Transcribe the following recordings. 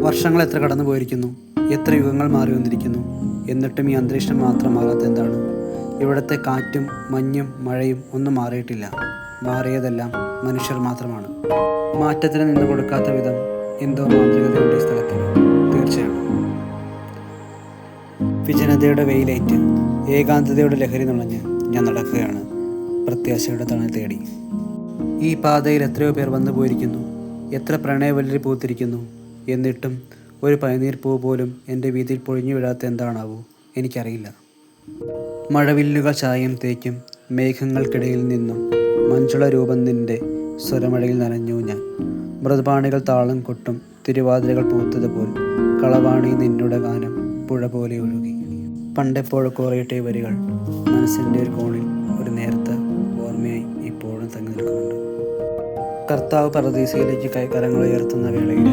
വർഷങ്ങൾ എത്ര കടന്നു പോയിരിക്കുന്നു എത്ര യുഗങ്ങൾ മാറി വന്നിരിക്കുന്നു? എന്നിട്ടും ഈ അന്തരീക്ഷം മാത്രം മാറാത്ത എന്താണ്? ഇവിടുത്തെ കാറ്റും മഞ്ഞും മഴയും ഒന്നും മാറിയിട്ടില്ല. മാറിയതെല്ലാം മനുഷ്യർ മാത്രമാണ്. മാറ്റത്തിന് നിന്ന് കൊടുക്കാത്ത വിധം എന്തോ മാന്ത്രികതയുടെ ഈ തീർച്ചയാണ് വിജനതയുടെ വെയിലേറ്റ് ഏകാന്തതയുടെ ലഹരി നുണഞ്ഞ് ഞാൻ നടക്കുകയാണ്. പ്രത്യാശയുടെ തണൽ തേടി. ഈ പാതയിൽ എത്രയോ പേർ വന്നു പോയിരിക്കുന്നു എത്ര പ്രണയവല്ലരി പൂത്തിരിക്കുന്നു. എന്നിട്ടും ഒരു പനിനീർ പൂ പോലും എന്റെ വീതിയിൽ പൊഴിഞ്ഞു വിടാത്ത എന്താണാവോ എനിക്കറിയില്ല. മഴവില്ലുകൾ ചായം തേക്കും മേഘങ്ങൾക്കിടയിൽ നിന്നും മഞ്ചുള രൂപം നിന്റെ സ്വരമഴയിൽ നനഞ്ഞു ഞാൻ. മൃതപാണികൾ താളം കൊട്ടും തിരുവാതിരകൾ പൂത്തതുപോൽ കളവാണി നിന്നുടെ ഗാനം പുഴ പോലെ ഒഴുകി. പണ്ടെപ്പോഴും കുറയിട്ടേ വരികൾ മനസ്സിന്റെ ഒരു കോണിൽ ഒരു നേരത്തെ ഓർമ്മയായി ഇപ്പോഴും തങ്ങി നിൽക്കുന്നുണ്ട്. കർത്താവ് പരദീസയിലേക്ക് കൈക്കരങ്ങൾ ഉയർത്തുന്ന വേളയിൽ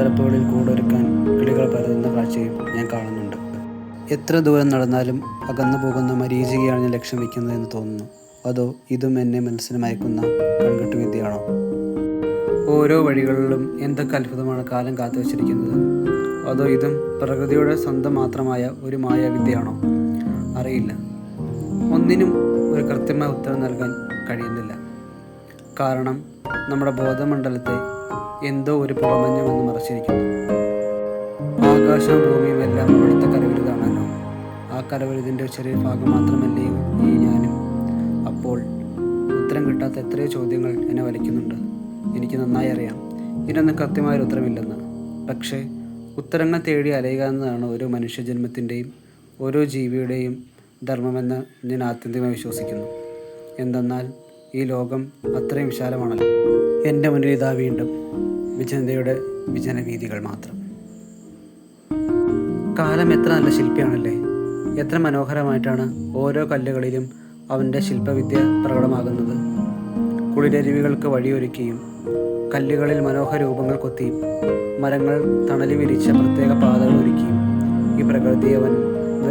വൃക്ഷത്തലപ്പുകളിൽ കൂടൊരുക്കാൻ കിളികൾ പരതുന്ന കാഴ്ചയും ഞാൻ കാണുന്നുണ്ട്. എത്ര ദൂരം നടന്നാലും അകന്നു പോകുന്ന മരീചികയാണ് ഞാൻ ലക്ഷ്യം വയ്ക്കുന്നതെന്ന് തോന്നുന്നു. അതോ ഇതും എന്നെ മനസ്സിന് മയക്കുന്ന കൺകെട്ട് വിദ്യയാണോ? ഓരോ വഴികളിലും എന്തൊക്കെ അത്ഭുതമാണ് കാലം കാത്തു വച്ചിരിക്കുന്നത്? അതോ ഇതും പ്രകൃതിയുടെ സ്വന്തം മാത്രമായ ഒരു മായാവിദ്യയാണോ അറിയില്ല. ഒന്നിനും ഒരു കൃത്യമായ ഉത്തരം നൽകാൻ കഴിയുന്നില്ല. കാരണം നമ്മുടെ ബോധമണ്ഡലത്തെ എന്തോ ഒരു പുറമഞ്ഞം എന്ന് മറച്ചിരിക്കുന്നു. ആകാശവും ഭൂമിയും എല്ലാം അവിടുത്തെ കരവിരുതാണല്ലോ ആ കരവിരുതിന്റെ ഒരു ചെറിയ ഭാഗം മാത്രമല്ലേ ഈ ഞാനും? അപ്പോൾ ഉത്തരം കിട്ടാത്ത എത്രയോ ചോദ്യങ്ങൾ എന്നെ വലിക്കുന്നുണ്ട്. എനിക്ക് നന്നായി അറിയാം. ഇതിനൊന്നും കൃത്യമായൊരു ഉത്തരമില്ലെന്ന്. പക്ഷേ ഉത്തരങ്ങൾ തേടി അലയുക എന്നതാണ് ഓരോ മനുഷ്യജന്മത്തിന്റെയും ഓരോ ജീവിയുടെയും ധർമ്മമെന്ന് ഞാൻ ആത്യന്തികമായി വിശ്വസിക്കുന്നു. എന്തെന്നാൽ ഈ ലോകം അത്രയും വിശാലമാണല്ലോ. എന്റെ മുന്നിൽ ഇതാ വീണ്ടും വിജനതയുടെ വിജനവീതികൾ മാത്രം. കാലം എത്ര നല്ല ശില്പിയാണല്ലേ. എത്ര മനോഹരമായിട്ടാണ് ഓരോ കല്ലുകളിലും അവന്റെ ശില്പവിദ്യ പ്രകടമാകുന്നത്. കുളിരരുവികൾക്ക് വഴിയൊരുക്കിയും കല്ലുകളിൽ മനോഹര രൂപങ്ങൾ കൊത്തിയും മരങ്ങൾ തണലി വിരിച്ച പ്രത്യേക പാതകൾ ഒരുക്കിയും ഈ പ്രകൃതി അവൻ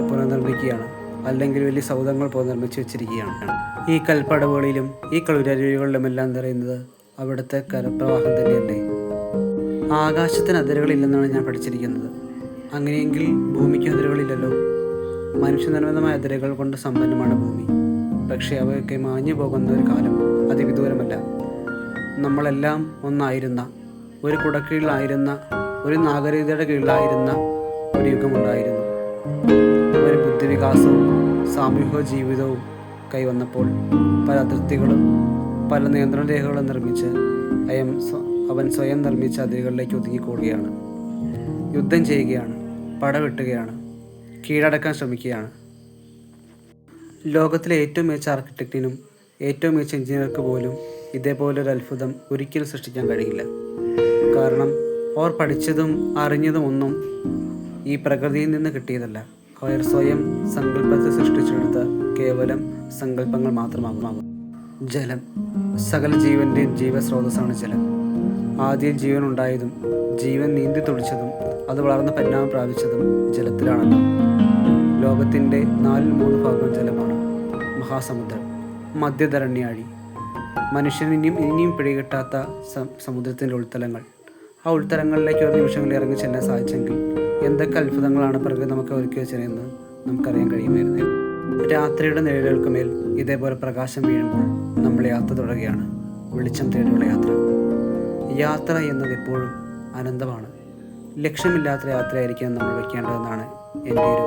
പുനർനിർമ്മിക്കുകയാണ്. അല്ലെങ്കിൽ വലിയ സൗധങ്ങൾ പുനർനിർമ്മിച്ച് വെച്ചിരിക്കുകയാണ്. ഈ കൽപ്പടവുകളിലും ഈ കളുരരുവികളിലുമെല്ലാം നിറയുന്നത് അവിടുത്തെ കരപ്രവാഹം തന്നെയല്ലേ? ആകാശത്തിന് അതിരുകളില്ലെന്നാണ് ഞാൻ പഠിച്ചിരിക്കുന്നത്. അങ്ങനെയെങ്കിൽ ഭൂമിക്ക് അതിരുകളില്ലല്ലോ. മനുഷ്യനിർമ്മിതമായ അതിരുകൾ കൊണ്ട് സമ്പന്നമാണ് ഭൂമി. പക്ഷേ അവയൊക്കെ മാഞ്ഞു പോകുന്ന ഒരു കാലം അതിവിദൂരമല്ല. നമ്മളെല്ലാം ഒന്നായിരുന്ന ഒരു കുടക്കീഴിലായിരുന്ന ഒരു നാഗരികതയുടെ കീഴിലായിരുന്ന ഒരു യുഗമുണ്ടായിരുന്നു. ഒരു ബുദ്ധിവികാസവും സാമൂഹിക ജീവിതവും കൈവന്നപ്പോൾ പല അതിർത്തികളും പല നിയന്ത്രണ രേഖകളും നിർമ്മിച്ച് അയം അവൻ സ്വയം നിർമ്മിച്ച അതിരുകളിലേക്ക് ഒതുങ്ങിക്കൂടുകയാണ്. യുദ്ധം ചെയ്യുകയാണ് പടവെട്ടുകയാണ് കീഴടക്കാൻ ശ്രമിക്കുകയാണ്. ലോകത്തിലെ ഏറ്റവും മികച്ച ആർക്കിടെക്റ്റിനും ഏറ്റവും മികച്ച എഞ്ചിനീയർക്ക് പോലും ഇതേപോലൊരു അത്ഭുതം ഒരിക്കലും സൃഷ്ടിക്കാൻ കഴിയില്ല. കാരണം അവർ പഠിച്ചതും അറിഞ്ഞതും ഒന്നും ഈ പ്രകൃതിയിൽ നിന്ന് കിട്ടിയതല്ല. അവർ സ്വയം സങ്കല്പത്തെ സൃഷ്ടിച്ചെടുത്ത കേവലം സങ്കല്പങ്ങൾ മാത്രമാകും. ജലം സകല ജീവന്റെയും ജീവസ്രോതസ്സാണ് ജലം. ആദ്യം ജീവൻ ഉണ്ടായതും ജീവൻ നീന്തി തുടിച്ചതും അത് വളർന്ന പരിണാമം പ്രാപിച്ചതും ജലത്തിലാണല്ലോ. ലോകത്തിന്റെ നാലിൽ മൂന്ന് ഭാഗം ജലമാണ്. മഹാസമുദ്രം മധ്യധരണ്യാഴി. മനുഷ്യൻ ഇനിയും ഇനിയും പിടികിട്ടാത്ത സമുദ്രത്തിന്റെ ഉൾത്തലങ്ങൾ. ആ ഉൾത്തലങ്ങളിലേക്ക് ഒരു നിമിഷങ്ങളിൽ ഇറങ്ങി ചെല്ലാൻ സാധിച്ചെങ്കിൽ എന്തൊക്കെ അത്ഭുതങ്ങളാണ് പ്രകൃതി നമുക്ക് ഒരുക്കി വെച്ചതെന്ന് നമുക്കറിയാൻ കഴിയുമായിരുന്നു. രാത്രിയുടെ നിഴലുകൾക്ക് മേൽ ഇതേപോലെ പ്രകാശം വീഴുമ്പോൾ നമ്മൾ യാത്ര തുടരുകയാണ്. വെളിച്ചം തേടിയുള്ള യാത്ര. യാത്ര എന്നത് എപ്പോഴും അനന്തമാണ്. ലക്ഷ്യമില്ലാത്ത യാത്രയായിരിക്കും നമ്മൾ വയ്ക്കേണ്ടതെന്നാണ് എന്റെ ഒരു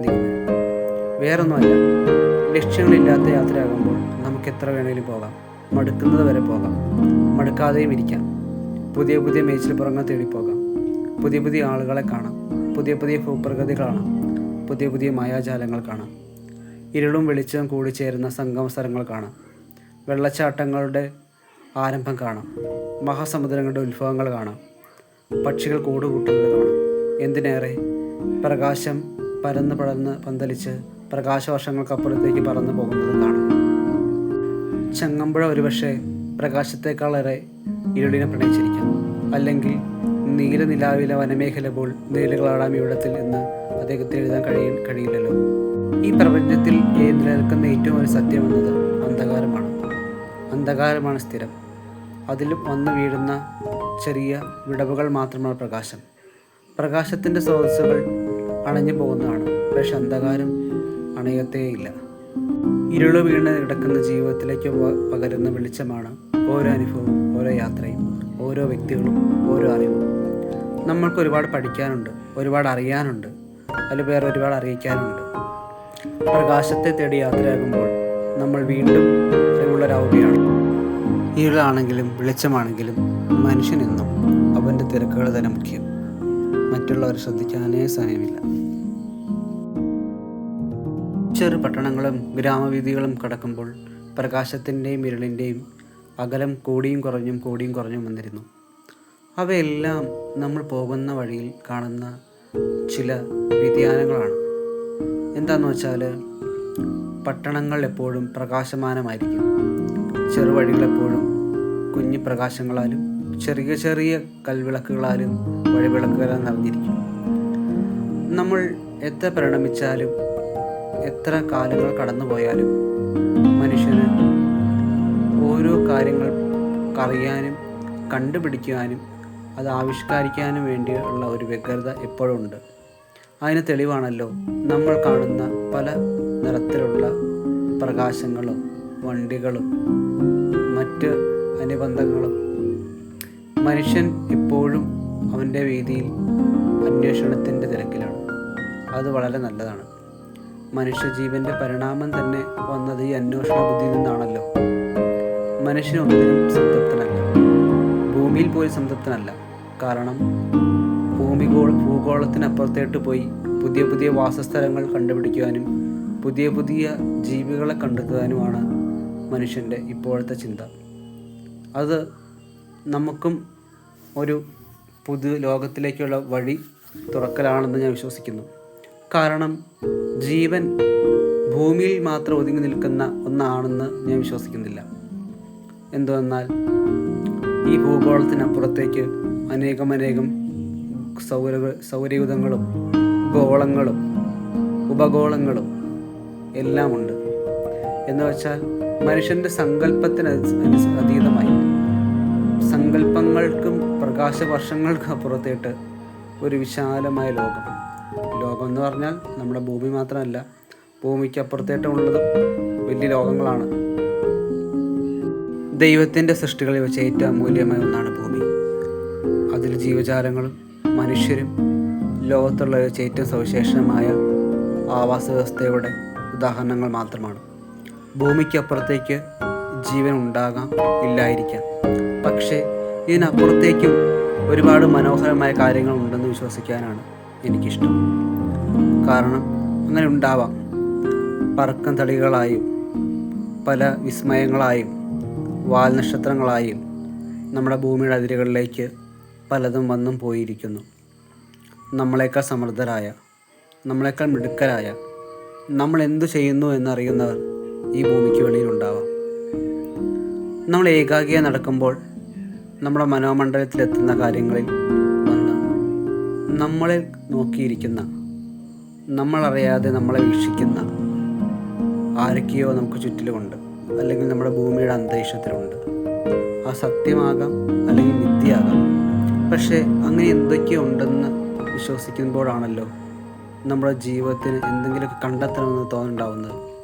നിഗമനം. വേറൊന്നുമല്ല ലക്ഷ്യങ്ങളില്ലാത്ത യാത്രയാകുമ്പോൾ നമുക്ക് എത്ര വേണമെങ്കിലും പോകാം. മടുക്കുന്നത് വരെ പോകാം. മടുക്കാതെയും ഇരിക്കാം. പുതിയ പുതിയ മേച്ചിൽപ്പുറങ്ങൾ തേടി പോകാം പുതിയ പുതിയ ആളുകളെ കാണാം. പുതിയ പുതിയ ഭൂപ്രകൃതി കാണാം പുതിയ പുതിയ മായാജാലങ്ങൾ കാണാം. ഇരുളും വെളിച്ചവും കൂടിച്ചേരുന്ന സംഗമ സ്ഥലങ്ങൾ കാണാം. വെള്ളച്ചാട്ടങ്ങളുടെ ആരംഭം കാണാം. മഹാസമുദ്രങ്ങളുടെ ഉത്ഭവങ്ങൾ കാണാം. പക്ഷികൾ കൂടുകൂട്ടുന്നത് കാണാം. എന്തിനേറെ? പ്രകാശം പരന്ന് പടർന്ന് പന്തലിച്ച് പ്രകാശവർഷങ്ങൾക്കപ്പുറത്തേക്ക് പറന്നു പോകുന്നത് കാണാം. ചങ്ങമ്പുഴ ഒരുപക്ഷെ പ്രകാശത്തെക്കാളേറെ ഇരുളിനെ പ്രണയിച്ചിരിക്കാം അല്ലെങ്കിൽ നീലനിലാവിലെ വനമേഖല പോൽ നീലുകളാടാം ഇവിടത്തിൽ എന്ന് അദ്ദേഹത്തിന് എഴുതാൻ കഴിയ കഴിയില്ലല്ലോ. ഈ പ്രപഞ്ചത്തിൽ നിലനിൽക്കുന്ന ഏറ്റവും ഒരു സത്യം എന്നത് അന്ധകാരമാണ്. അന്ധകാരമാണ് സ്ഥിരം. അതിലും വന്നു വീഴുന്ന ചെറിയ വിടവുകൾ മാത്രമാണ് പ്രകാശം. പ്രകാശത്തിന്റെ സ്രോതസ്സുകൾ അണഞ്ഞു പോകുന്നതാണ്. പക്ഷെ അന്ധകാരം അണയത്തേയില്ല ഇരുൾ വീണ് കിടക്കുന്ന ജീവിതത്തിലേക്ക് പകരുന്ന വെളിച്ചമാണ് ഓരോ അനുഭവവും ഓരോ യാത്രയും. ഓരോ വ്യക്തികളും ഓരോ അറിവും. നമ്മൾക്ക് ഒരുപാട് പഠിക്കാനുണ്ട് ഒരുപാട് അറിയാനുണ്ട് അതിൽ വേറെ ഒരുപാട് അറിയിക്കാനുണ്ട്. പ്രകാശത്തെ തേടി യാത്രയാകുമ്പോൾ നമ്മൾ വീണ്ടും അറിവുള്ളൊരാവുകയാണ് ഇരുളാണെങ്കിലും വെളിച്ചമാണെങ്കിലും മനുഷ്യനെന്നും അവന്റെ തിരക്കുകൾ തന്നെ മുഖ്യം. മറ്റുള്ളവർ ശ്രദ്ധിക്കാനേ സമയമില്ല. ചെറു പട്ടണങ്ങളും ഗ്രാമവീഥികളും കടക്കുമ്പോൾ പ്രകാശത്തിന്റെയും ഇരുളിന്റെയും അകലം കൂടിയും കുറഞ്ഞും കൂടിയും കുറഞ്ഞും വന്നിരുന്നു. അവയെല്ലാം നമ്മൾ പോകുന്ന വഴിയിൽ കാണുന്ന ചില വ്യതിയാനങ്ങളാണ്. എന്താണെന്ന് വെച്ചാൽ പട്ടണങ്ങൾ എപ്പോഴും പ്രകാശമാനമായിരിക്കും. ചെറുവഴികളെപ്പോഴും കുഞ്ഞു പ്രകാശങ്ങളാലും ചെറിയ ചെറിയ കൽവിളക്കുകളാലും വഴിവിളക്കുകളാൽ നിറഞ്ഞിരിക്കും. നമ്മൾ എത്ര പരിണമിച്ചാലും എത്ര കാലങ്ങൾ കടന്നുപോയാലും കാര്യങ്ങൾ അറിയാനും കണ്ടുപിടിക്കുവാനും അത് ആവിഷ്കരിക്കാനും വേണ്ടിയുള്ള ഒരു വ്യഗ്രത ഉണ്ട് അതിന് തെളിവാണല്ലോ നമ്മൾ കാണുന്ന പല നിറത്തിലുള്ള പ്രകാശങ്ങളും വണ്ടികളും മറ്റ് അനുബന്ധങ്ങളും. മനുഷ്യൻ ഇപ്പോഴും അവന്റെ വീതിയിൽ അന്വേഷണത്തിന്റെ തിരക്കിലാണ്. അത് വളരെ നല്ലതാണ്. മനുഷ്യജീവന്റെ പരിണാമം തന്നെ വന്നത് ഈ അന്വേഷണ ബുദ്ധിയിൽ നിന്നാണല്ലോ. മനുഷ്യൻ ഒന്നിനും സംതൃപ്തനല്ല. ഭൂമിയിൽ പോയി സംതൃപ്തനല്ല. കാരണം ഭൂമിഗോൾ ഭൂഗോളത്തിനപ്പുറത്തേട്ട് പോയി പുതിയ പുതിയ വാസസ്ഥലങ്ങൾ കണ്ടുപിടിക്കുവാനും പുതിയ പുതിയ ജീവികളെ കണ്ടെത്തുവാനുമാണ് മനുഷ്യന്റെ ഇപ്പോഴത്തെ ചിന്ത. അത് നമുക്കും ഒരു പുതു ലോകത്തിലേക്കുള്ള വഴി തുറക്കലാണെന്ന് ഞാൻ വിശ്വസിക്കുന്നു. കാരണം ജീവൻ ഭൂമിയിൽ മാത്രം ഒതുങ്ങി നിൽക്കുന്ന ഒന്നാണെന്ന് ഞാൻ വിശ്വസിക്കുന്നില്ല. എന്തുവെന്നാൽ ഈ ഭൂഗോളത്തിനപ്പുറത്തേക്ക് അനേകമനേകം സൗര സൗരയുധങ്ങളും ഗോളങ്ങളും ഉപഗോളങ്ങളും എല്ലാമുണ്ട്. എന്ന് വെച്ചാൽ മനുഷ്യന്റെ സങ്കല്പത്തിന് അതീതമായി. സങ്കല്പങ്ങൾക്കും പ്രകാശവർഷങ്ങൾക്കും അപ്പുറത്തേട്ട് ഒരു വിശാലമായ ലോകം. ലോകം എന്ന് പറഞ്ഞാൽ നമ്മുടെ ഭൂമി മാത്രമല്ല ഭൂമിക്ക് അപ്പുറത്തേട്ടുമുള്ളതും വലിയ ലോകങ്ങളാണ്. ദൈവത്തിന്റെ സൃഷ്ടികളിൽ വെച്ച് ഏറ്റവും അമൂല്യമായ ഒന്നാണ് ഭൂമി. അതിൽ ജീവജാലങ്ങളും മനുഷ്യരും ലോകത്തുള്ള വെച്ച് ഏറ്റവും സവിശേഷമായ ആവാസ വ്യവസ്ഥയുടെ ഉദാഹരണങ്ങൾ മാത്രമാണ്. ഭൂമിക്കപ്പുറത്തേക്ക് ജീവൻ ഉണ്ടാകാം ഇല്ലായിരിക്കാം. പക്ഷേ ഇതിനപ്പുറത്തേക്കും ഒരുപാട് മനോഹരമായ കാര്യങ്ങൾ ഉണ്ടെന്ന് വിശ്വസിക്കാനാണ് എനിക്കിഷ്ടം. കാരണം അങ്ങനെ ഉണ്ടാവാം. പറക്കം തളികളായും പല വിസ്മയങ്ങളായും വാൽനക്ഷത്രങ്ങളായും നമ്മുടെ ഭൂമിയുടെ അതിരുകളിലേക്ക് പലതും വന്നും പോയിരിക്കുന്നു. നമ്മളെക്കാൾ സമൃദ്ധരായ നമ്മളെക്കാൾ മിടുക്കരായ നമ്മൾ എന്തു ചെയ്യുന്നു എന്നറിയുന്നവർ ഈ ഭൂമിക്ക് വെളിയിലുണ്ടാവാം നമ്മൾ ഏകാഗ്രിയ നടക്കുമ്പോൾ നമ്മുടെ മനോമണ്ഡലത്തിലെത്തുന്ന കാര്യങ്ങളിൽ വന്ന് നമ്മളെ നോക്കിയിരിക്കുന്ന നമ്മളറിയാതെ നമ്മളെ വീക്ഷിക്കുന്ന ആരൊക്കെയോ നമുക്ക് ചുറ്റിലുമുണ്ട്. അല്ലെങ്കിൽ നമ്മുടെ ഭൂമിയുടെ അന്തരീക്ഷത്തിലുണ്ട്. ആ സത്യമാകാം അല്ലെങ്കിൽ മിഥ്യയാകാം. പക്ഷേ അങ്ങനെ എന്തൊക്കെയോ ഉണ്ടെന്ന് വിശ്വസിക്കുമ്പോഴാണല്ലോ നമ്മുടെ ജീവിതത്തിന് എന്തെങ്കിലുമൊക്കെ കണ്ടെത്തണമെന്ന് തോന്നുന്നുണ്ടാവുന്നത്.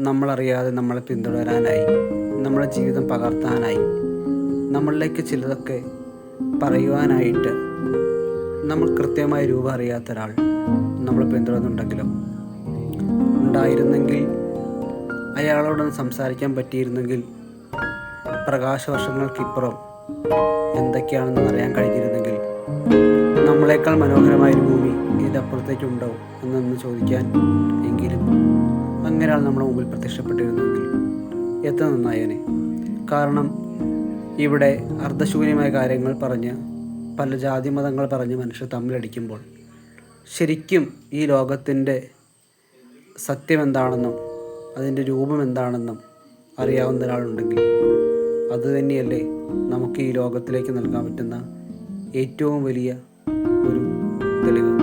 നമ്മളറിയാതെ നമ്മളെ പിന്തുടരാനായി നമ്മുടെ ജീവിതം പകർത്താനായി നമ്മളിലേക്ക് ചിലതൊക്കെ പറയുവാനായിട്ട് നമ്മൾ കൃത്യമായ രൂപം അറിയാത്ത ഒരാൾ നമ്മൾ പിന്തുടരുന്നുണ്ടെങ്കിലും ഉണ്ടായിരുന്നെങ്കിൽ അയാളോടൊന്ന് സംസാരിക്കാൻ പറ്റിയിരുന്നെങ്കിൽ പ്രകാശവർഷങ്ങൾക്കിപ്പുറം എന്തൊക്കെയാണെന്ന് അറിയാൻ കഴിഞ്ഞിരുന്നെങ്കിൽ നമ്മളെക്കാൾ മനോഹരമായൊരു ഭൂമി ഇതിന്റെ അപ്പുറത്തേക്കുണ്ടോ എന്നൊന്ന് ചോദിക്കാൻ എങ്കിലും അങ്ങനെ ആൾ നമ്മുടെ മുമ്പിൽ പ്രത്യക്ഷപ്പെട്ടിരുന്നെങ്കിൽ എത്ര നന്നായേനെ കാരണം ഇവിടെ അർദ്ധശൂന്യമായ കാര്യങ്ങൾ പറഞ്ഞ് പല ജാതി മതങ്ങൾ പറഞ്ഞ് മനുഷ്യർ തമ്മിലടിക്കുമ്പോൾ ശരിക്കും ഈ ലോകത്തിന്റെ സത്യം എന്താണെന്നും അതിന്റെ രൂപം എന്താണെന്നും അറിയാവുന്ന ഒരാളുണ്ടെങ്കിൽ അത് തന്നെയല്ലേ നമുക്ക് ഈ ലോകത്തിലേക്ക് നൽകാൻ പറ്റുന്ന ഏറ്റവും വലിയ ഒരു തെളിവ്.